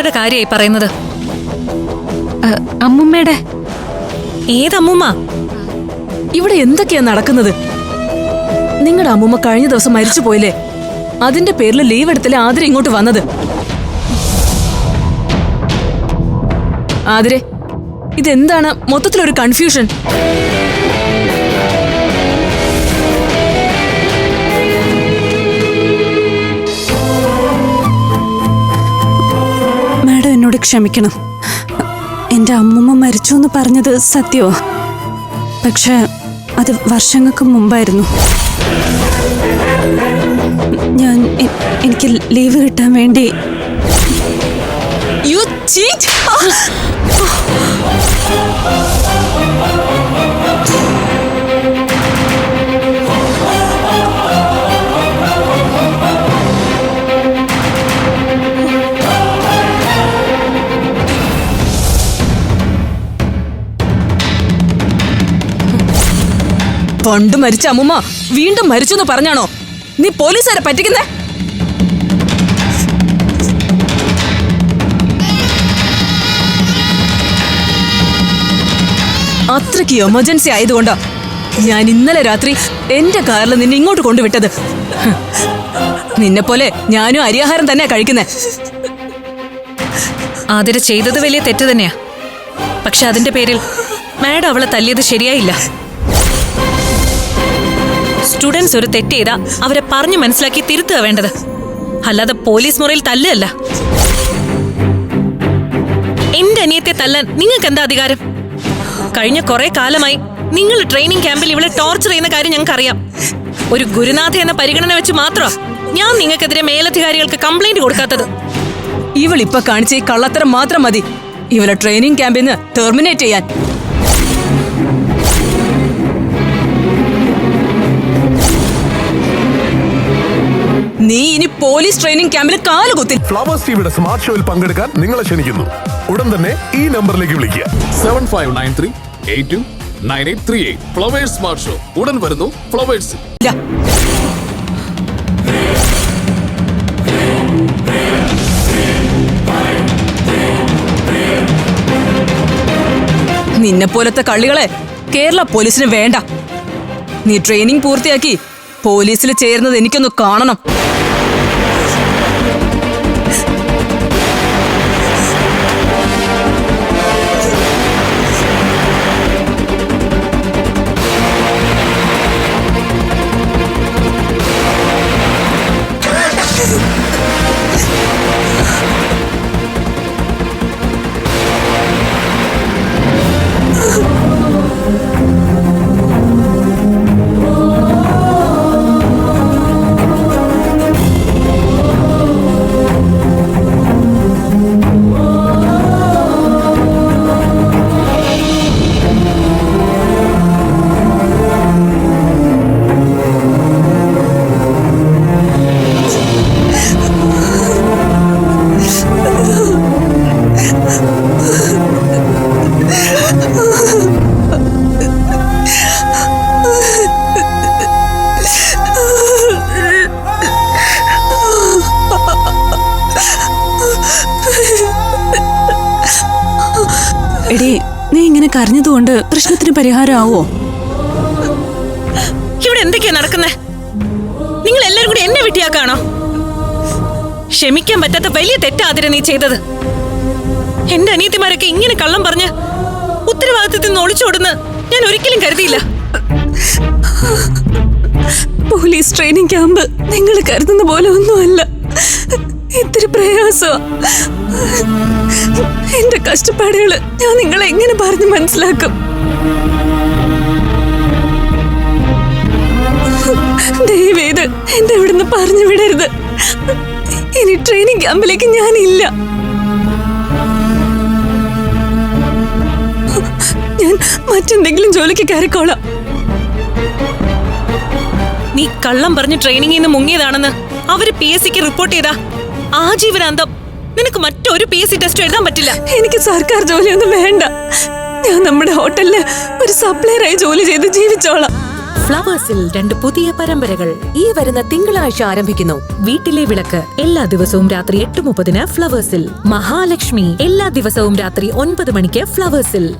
ആരുടെ കാര്യമായി പറയുന്നത്? അമ്മുമ്മയുടെ? ഏതമ്മുമ്മ? ഇവിടെ എന്തൊക്കെയാ നടക്കുന്നത്? നിങ്ങളുടെ അമ്മുമ്മ കഴിഞ്ഞ ദിവസം മരിച്ചു പോയില്ലേ? അതിന്റെ പേരിൽ ലീവ് എടുത്തല്ലേ ആതിര ഇങ്ങോട്ട് വന്നത്? ആതിരെ ഇതെന്താണ്? മൊത്തത്തിലൊരു കൺഫ്യൂഷൻ ക്ഷമിക്കണം. എന്റെ അമ്മമ്മ മരിച്ചു എന്ന് പറഞ്ഞത് സത്യമോ പക്ഷെ അത് വർഷങ്ങൾക്ക് മുമ്പായിരുന്നു. ഞാൻ എനിക്ക് ലീവ് കിട്ടാൻ വേണ്ടി യു ചീറ്റ് പണ്ട് മരിച്ച അമ്മുമ്മ വീണ്ടും മരിച്ചു എന്ന് പറഞ്ഞാണോ? നീ പോലീസുകാരെ പറ്റിക്കുന്നേ? അത്രയ്ക്ക് എമർജൻസി ആയതുകൊണ്ടാ ഞാൻ ഇന്നലെ രാത്രി എന്റെ കാറിൽ നിന്നെ ഇങ്ങോട്ട് കൊണ്ടുവിട്ടത്. നിന്നെ പോലെ ഞാനും അരിയാഹാരം തന്നെയാ കഴിക്കുന്നേ. ആതിര ചെയ്തത് വലിയ തെറ്റ് തന്നെയാ. പക്ഷെ അതിന്റെ പേരിൽ മാഡം അവളെ തല്ലിയത് ശരിയായില്ല. സ്റ്റുഡൻസ് ഒരു തെറ്റ് അവരെ പറഞ്ഞു മനസ്സിലാക്കി തിരുത്തുക വേണ്ടത്. അല്ലാതെ പോലീസ് മുറിയിൽ തല്ലല്ല എന്റെ അനിയത്തെ തല്ലാൻ നിങ്ങൾക്ക് എന്താ അധികാരം? കഴിഞ്ഞ കുറെ കാലമായി നിങ്ങൾ ട്രെയിനിങ് ക്യാമ്പിൽ ഇവിടെ ടോർച്ചർ ചെയ്യുന്ന കാര്യം ഞങ്ങൾക്കറിയാം. ഒരു ഗുരുനാഥ എന്ന പരിഗണന വെച്ച് മാത്രമാ ഞാൻ നിങ്ങൾക്കെതിരെ മേലധികാരികൾക്ക് കംപ്ലൈന്റ് കൊടുക്കാത്തത്. ഇവളിപ്പൊ കാണിച്ച ഈ കള്ളത്തരം മാത്രം മതി. ഇവളെ ട്രെയിനിങ് ക്യാമ്പിൽ നിന്ന് ടെർമിനേറ്റ് ചെയ്യാൻ. നീ ഇനി പോലീസ് ട്രെയിനിങ് ക്യാമ്പിൽ കാലുകുത്തി ഫ്ലവേഴ്സ് ടിവിയുടെ സ്മാർട്ട് ഷോയിൽ പങ്കെടുക്കാൻ നിങ്ങളെ ക്ഷണിക്കുന്നു. ഉടൻ തന്നെ ഈ നമ്പറിലേക്ക് വിളിക്കുക. Seven five nine three eight two nine eight three eight Flowers smart show ഉടൻ വരുന്നു ഫ്ലവേഴ്സ്. നിന്നെ പോലത്തെ കള്ളികളെ കേരള പോലീസിന് വേണ്ട. നീ ട്രെയിനിങ് പൂർത്തിയാക്കി പോലീസിൽ ചേരുന്നത് എനിക്കൊന്ന് കാണണം. Thank you. എടി നീ ഇങ്ങനെ കരഞ്ഞതുകൊണ്ട് പ്രശ്നത്തിന് പരിഹാരമാവോ? ഇവിടെ എന്തൊക്കെയാ നടക്കുന്നേ? നിങ്ങൾ എല്ലാരും കൂടി എന്നെ വിട്ടിയാക്കാണോ? ക്ഷമിക്കാൻ പറ്റാത്ത വലിയ തെറ്റാതിര നീ ചെയ്തത്. എന്റെ അനിയത്തിമാരൊക്കെ ഇങ്ങനെ കള്ളം പറഞ്ഞ് ഉത്തരവാദിത്തത്തിൽ നിന്ന് ഒളിച്ചോടുന്ന് ഞാൻ ഒരിക്കലും കരുതിയില്ല. പോലീസ് ട്രെയിനിങ് ക്യാമ്പ് നിങ്ങൾ കരുതുന്ന പോലെ ഒന്നുമല്ല. ഇത്തിരി പ്രയാസോ എന്റെ കഷ്ടപ്പാടുകൾ ഞാൻ നിങ്ങളെ എങ്ങനെ പറഞ്ഞു മനസ്സിലാക്കും? ദയവേത് എന്റെ ഇവിടുന്ന് പറഞ്ഞു വിടരുത്. ഇനി ട്രെയിനിങ് ക്യാമ്പിലേക്ക് ഞാനില്ല. ഞാൻ മറ്റെന്തെങ്കിലും ജോലിക്ക് കയറിക്കോളാം. നീ കള്ളം പറഞ്ഞ് ട്രെയിനിങ്ങിൽ നിന്ന് മുങ്ങിയതാണെന്ന് അവർ പി എസ് സിക്ക് റിപ്പോർട്ട് ചെയ്താ? ആജീവനാന്തം. നിനക്ക് മറ്റൊരു പി എസ് സി ടെസ്റ്റ് എഴുതാൻ പറ്റില്ല. എനിക്ക് സർക്കാർ ജോലിയൊന്നും വേണ്ട. ഞാൻ നമ്മുടെ ഹോട്ടലിൽ ഒരു സപ്ലയറായി ജോലി ചെയ്ത് ജീവിച്ചോളാം. ഫ്ലവേഴ്സിൽ രണ്ട് പുതിയ പരമ്പരകൾ ഈ വരുന്ന തിങ്കളാഴ്ച ആരംഭിക്കുന്നു. വീട്ടിലെ വിളക്ക് എല്ലാ ദിവസവും രാത്രി എട്ട് മുപ്പതിന് ഫ്ലവേഴ്സിൽ. മഹാലക്ഷ്മി എല്ലാ ദിവസവും രാത്രി ഒൻപത് മണിക്ക് ഫ്ലവേഴ്സിൽ.